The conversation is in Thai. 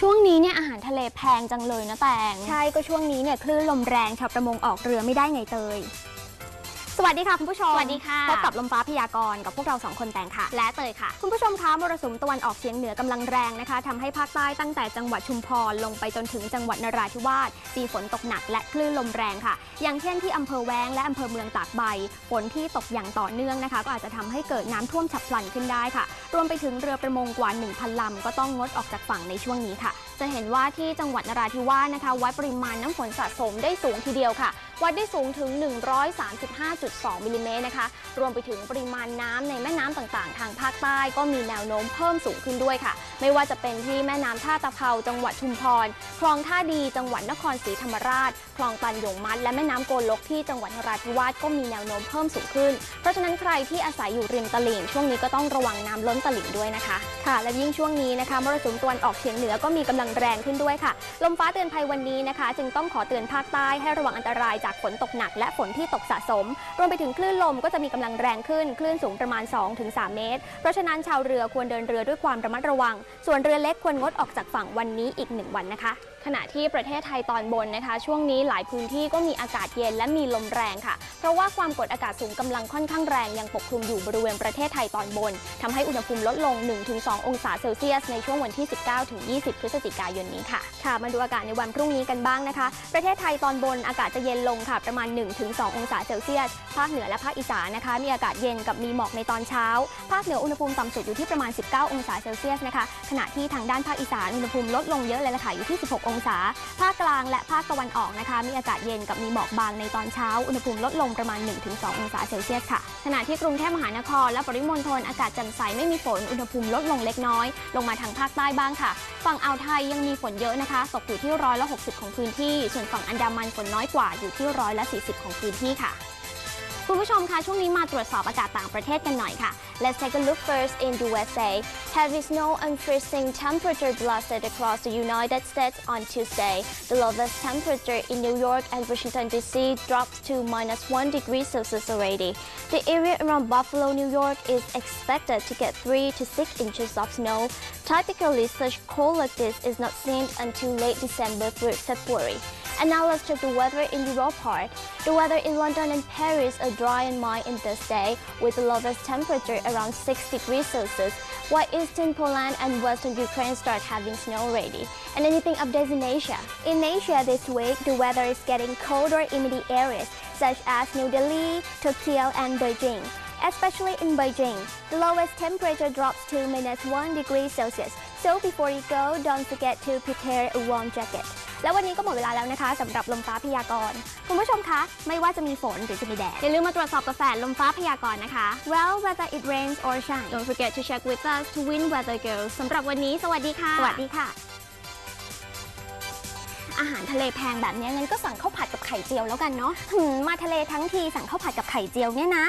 ช่วงนี้เนี่ยอาหารทะเลแพงจังเลยนะแตง ใช่ก็ช่วงนี้เนี่ยคลื่นลมแรงชาวประมงออกเรือไม่ได้ไงเตย สวัสดีค่ะคุณผู้ชม สวัสดีค่ะ พบกับลมฟ้าพยากรณ์กับพวกเราสองคนแตงค่ะ และเตยค่ะ คุณผู้ชมคะมรสุมตะวันออกเฉียงเหนือกำลังแรงนะคะทำให้ภาคใต้ตั้งแต่จังหวัดชุมพรลงไปจนถึงจังหวัดนราธิวาสมีฝนตกหนักและคลื่นลมแรงค่ะ อย่างเช่นที่อำเภอแว้งและอำเภอเมืองตากใบ ฝนที่ตกอย่างต่อเนื่องนะคะ ก็อาจจะทำให้เกิดน้ำท่วมฉับพลันขึ้นได้ค่ะ รวมไปถึงเรือประมงกว่า 1,000ลำก็ต้องงดออกจากฝั่งในช่วงนี้ค่ะ จะเห็นว่าที่จังหวัดนราธิวาสนะคะวัดปริมาณน้ำฝนสะสมได้สูงทีเดียวค่ะ วัดได้สูงถึง 135.2มิลลิเมตรนะคะ รวมไปถึงปริมาณน้ำในแม่น้ำต่างๆ ทางภาคใต้ก็มีแนวโน้มเพิ่มสูงขึ้นด้วยค่ะไม่ว่าจะเป็นที่แม่น้ำท่าตะเภาจังหวัดชุมพร คลองท่าดีจังหวัดนครศรีธรรมราช คลองตันหยงมัดและแม่น้ำโกลกที่จังหวัดนราธิวาสก็มีแนวโน้มเพิ่มสูงขึ้น เพราะฉะนั้นใครที่อาศัยอยู่ริมตลิ่งช่วงนี้ก็ต้องระวังน้ำล้นตลิ่งด้วยนะคะ ค่ะ และยิ่งช่วงนี้นะคะมรสุมตะวันออกเฉียงเหนือก็มีกำลังแรงขึ้นด้วยค่ะ ลมฟ้าเตือนภัยวันนี้นะคะ จึงต้องขอเตือนภาคใต้ให้ระวังอันตรายจากฝนตกหนัก และฝนที่ตกสะสม รวมไปถึงคลื่นลมก็จะมีกำลังแรงขึ้นคลื่นสูงประมาณ 2-3 เมตร เพราะฉะนั้นชาวเรือควรเดินเรือด้วยความระมัดระวังส่วนเรือเล็กควรงดออกจากฝั่งวันนี้อีกหนึ่งวันนะคะ ขณะที่ประเทศไทยตอนบนนะคะ ช่วงนี้หลายพื้นที่ก็มีอากาศเย็นและมีลมแรงค่ะ เพราะว่าความกดอากาศสูงกำลังค่อนข้างแรงยังปกคลุมอยู่บริเวณประเทศไทยตอนบนทำให้อุณหภูมิลดลง 1-2 องศาเซลเซียส ในช่วงวันที่ 19-20 พฤศจิกายนนี้ค่ะ ค่ะ มาดูอากาศในวันพรุ่งนี้กันบ้างนะคะ ประเทศไทยตอนบนอากาศจะเย็นลงค่ะ ประมาณ 1-2 องศาเซลเซียส ภาคเหนือและภาคอีสานนะคะ มีอากาศเย็นกับมีหมอกในตอนเช้า ภาคเหนืออุณหภูมิต่ำสุดอยู่ที่ประมาณ 19 องศาเซลเซียสนะคะขณะที่ทางด้านภาคอีสานอุณหภูมิลดลงเยอะเลยละค่ะอยู่ที่ 16 องศา ภาคกลางและภาคตะวันออกนะคะ มีอากาศเย็นกับมีหมอกบางในตอนเช้า อุณหภูมิลดลงประมาณ 1-2 องศาเซลเซียสค่ะ ขณะที่กรุงเทพมหานคร และปริมณฑลอากาศแจ่มใสไม่มีฝน อุณหภูมิลดลงเล็กน้อย ลงมาทางภาคใต้บ้างค่ะ ฝั่งอ่าวไทยยังมีฝนเยอะนะคะ ตกอยู่ที่ร้อยละ 60 ของพื้นที่ ส่วนฝั่งอันดามันฝนน้อยกว่าอยู่ที่ร้อยละ 40 ของพื้นที่ค่ะ คุณผู้ชมคะช่วงนี้มาตรวจสอบอากาศต่างประเทศกันหน่อยค่ะ Let's take a look first in USA. Heavy snow and freezing temperature blasted across the United States on Tuesday. The lowest temperature in New York and Washington D.C. dropped to minus 1 degree Celsius already. The area around Buffalo, New York is expected to get 3 to 6 inches of snow. Typically, such cold like this is not seen until late December through February. And now let's check the weather in Europe part. The weather in London and Paris are dry and mild in this day, with the lowest temperature around 6 degrees Celsius, while eastern Poland and western Ukraine start having snow already. And anything updates in Asia? In Asia this week, the weather is getting colder in many areas, such as New Delhi, Tokyo, and Beijing. Especially in Beijing, the lowest temperature drops to minus 1 degree Celsius. So before you go, don't forget to prepare a warm jacket. แล้ววันนี้ก็หมดเวลาแล้วนะคะสำหรับลมฟ้าพยากรณ์คุณผู้ชมคะ ไม่ว่าจะมีฝนหรือจะมีแดด อย่าลืมมาตรวจสอบกาแฟลมฟ้าพยากรณ์นะคะ Well whether it rains or shine don't forget to check with us to win weather girls สำหรับวันนี้ สวัสดีค่ะ สวัสดีค่ะ อาหารทะเลแพงแบบนี้งั้นก็สั่งข้าวผัดกับไข่เจียวแล้วกันเนาะหืมมาทะเลทั้งทีสั่งข้าวผัดกับไข่เจียวเนี่ยนะ